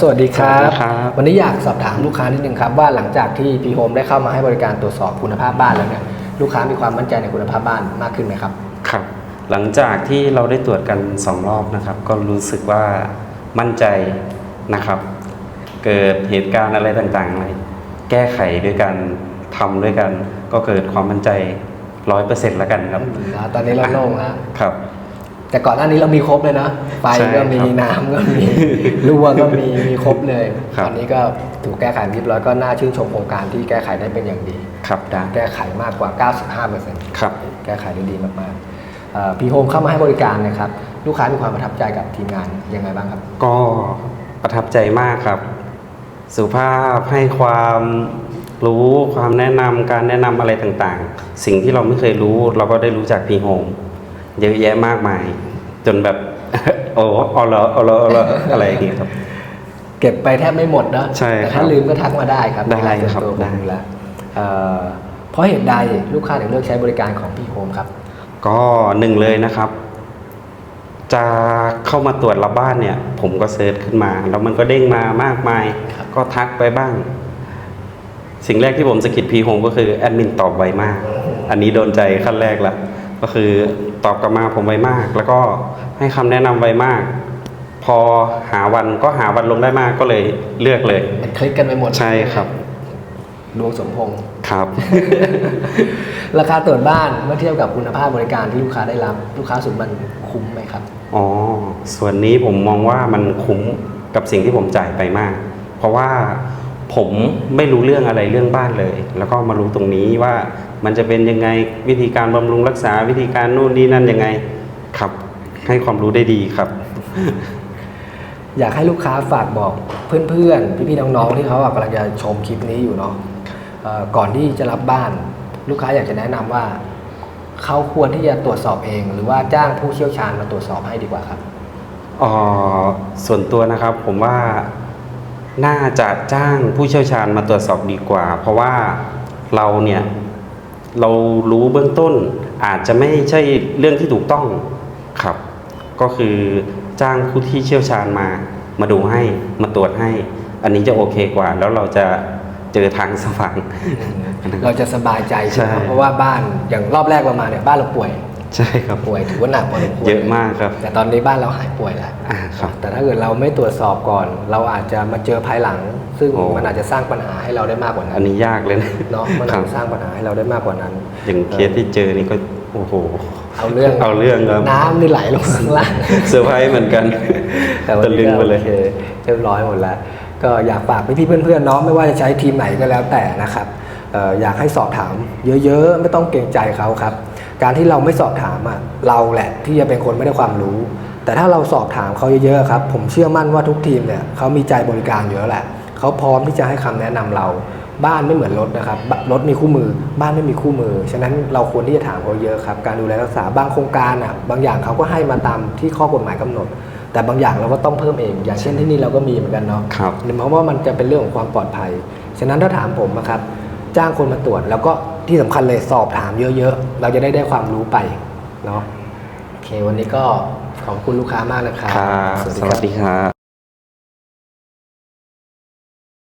สวัสดีครับสวัสดีครับ วันนี้อยากสอบถามลูกค้านิดนึงครับว่าหลังจากที่พีโฮมได้เข้ามาให้บริการตรวจสอบคุณภาพบ้านแล้วเนี่ยลูกค้ามีความมั่นใจในคุณภาพบ้านมากขึ้นไหมครับครับ หลังจากที่เราได้ตรวจกันสองรอบนะครับ ก็รู้สึกว่ามั่นใจนะครับ เกิดเหตุการณ์อะไรต่างๆอะไรแก้ไขด้วยกันทำด้วยกัน ก็เกิดความมั่นใจร้อยเปอร์เซ็นต์แล้วกันครับตอนนี้เราโล่งแล้วครับ แต่ก่อนหน้านี้เรามีครบเลยนะไฟใช่ก็มีครับน้ำก็มีรั่วก็มีมีครบเลยครับตอนนี้ก็ถูกแก้ไขเรียบร้อยก็น่าชื่นชมโครงการที่แก้ไขได้เป็นอย่างดี ครับได้แก้ไขมากกว่า 95%ครับแก้ไขได้ดีมากๆพีโฮมเข้ามาให้บริการนะครับลูกค้ามีความประทับใจกับทีมงานยังไงบ้างครับ ก็ประทับใจมากครับ สุภาพให้ความรู้ความแนะนำการแนะนำอะไรต่างๆ สิ่งที่เราไม่เคยรู้เราก็ได้รู้จากพีโฮม เยอะแยะมากมาย จนแบบโอ้เอาละเอาละเอาละอะไรอย่างเงี้ยครับ เก็บไปแทบไม่หมดนะใช่แต่ครัถ้าบลืมก็ทักมาได้ครับได้ในลน์ส่วนครับตัวผมได้อยู่แล้วเอ่อเพราะเหตุใดลูกค้าถึงเลือกใช้บริการของพี่โฮมครับ ก็หนึ่งเลยนะครับ จะเข้ามาตรวจรับบ้านเนี่ย ผมก็เซิร์ชขึ้นมา แล้วมันก็เด้งมามากมายครับก็ทักไปบ้าง สิ่งแรกที่ผมสะกิดพีโฮมก็คือแอดมินตอบไวมาก อันนี้โดนใจขั้นแรกละ ก็คือตอบกลับมาผมไวมาก แล้วก็ให้คำแนะนำไวมาก พอหาวันก็หาวันลงได้มากก็เลยเลือกเลยมันคลิกกันไปหมดใช่ครับดวงสมพงษ์ครับ ราคาตรวจบ้านเมื่อเทียบกับคุณภาพบริการที่ลูกค้าได้รับ ลูกค้าสุดมันคุ้มไหมครับอ๋อส่วนนี้ผมมองว่ามันคุ้มกับสิ่งที่ผมจ่ายไปมาก เพราะว่าผมไม่รู้เรื่องอะไรเรื่องบ้านเลย แล้วก็มารู้ตรงนี้ว่า มันจะเป็นยังไงวิธีการบำรุงรักษาวิธีการนู่นนี่นั่นยังไงครับ ให้ความรู้ได้ดีครับ อยากให้ลูกค้าฝากบอกเพื่อนๆพี่ๆน้องๆที่เขากำลังจะชมคลิปนี้อยู่เนาะเอ่อก่อนที่จะรับบ้าน ลูกค้าอยากจะแนะนำว่าเขาควรที่จะตรวจสอบเอง หรือว่าจ้างผู้เชี่ยวชาญมาตรวจสอบให้ดีกว่าครับเอ่อส่วนตัวนะครับผมว่าน่าจะจ้างผู้เชี่ยวชาญมาตรวจสอบดีกว่า เพราะว่าเราเนี่ย เรารู้เบื้องต้นอาจจะไม่ใช่เรื่องที่ถูกต้องครับ ก็คือจ้างผู้ที่เชี่ยวชาญมา มาดูให้มาตรวจให้ อันนี้จะโอเคกว่า แล้วเราจะเจอทางสว่าง เราจะสบายใจใช่ไหมครับใช่เพราะว่าบ้านอย่างรอบแรกเรามาเนี่ยบ้านเราป่วย ใช่ครับ ป่วยถือว่าหนักพอสมควรเยอะมากครับ แต่ตอนนี้บ้านเราหายป่วยแล้วอ่าครับ แต่ถ้าเกิดเราไม่ตรวจสอบก่อน เราอาจจะมาเจอภายหลัง ซึ่งโอ้ มันอาจจะสร้างปัญหาให้เราได้มากกว่านั้อันนนี้ยากเลยนะเนาะมันคอารัจบจะสร้างปัญหาให้เราได้มากกว่านั้น อย่างเคสที่เจอนี่ก็โอ้โห เอาเรื่องเอาเรื่องครับ น้ำนี่ไหลลงข้างล่าง เซอร์ไพรส์เหมือนกันแต่วันตะลึนี้งก็ไปเลโอยเคเรียบร้อยหมดแล้ว ก็อยากฝากพี่ๆเพื่อนๆเนาะไม่ว่าจะใช้ทีมไหนก็แล้วแต่นะครับเอ่ออยากให้สอบถามเยอะๆ ไม่ต้องเกรงใจเขาครับ การที่เราไม่สอบถามอะเราแหละที่จะเป็นคนไม่ได้ความรู้ แต่ถ้าเราสอบถามเขาเยอะๆครับผมเชื่อมั่นว่าทุกทีมเนี่ยเขามีใจบริการอยู่แล้วแหละเขาพร้อมที่จะให้คำแนะนำเรา บ้านไม่เหมือนรถนะครับบรถมีคู่มือ บ้านไม่มีคู่มือ ฉะนั้นเราควรที่จะถามเขาเยอะครับการดูแลรักษาบางโครงการอะบางอย่างเขาก็ให้มาตามที่ข้อกฎหมายกำหนดแต่บางอย่างเราก็ต้องเพิ่มเอง อย่างเช่นที่นี่เราก็มีเหมือนกันเนาะครับเพราะว่ามันจะเป็นเรื่องของความปลอดภัย ฉะนั้นถ้าถามผมนะครับ จ้างคนมาตรวจแล้วก็ ที่สำคัญเลยสอบถามเยอะๆ เราจะได้ได้ความรู้ไปเนาะโอเควันนี้ก็ขอบคุณลูกค้ามากนะครับ ครับ สวัสดีครับ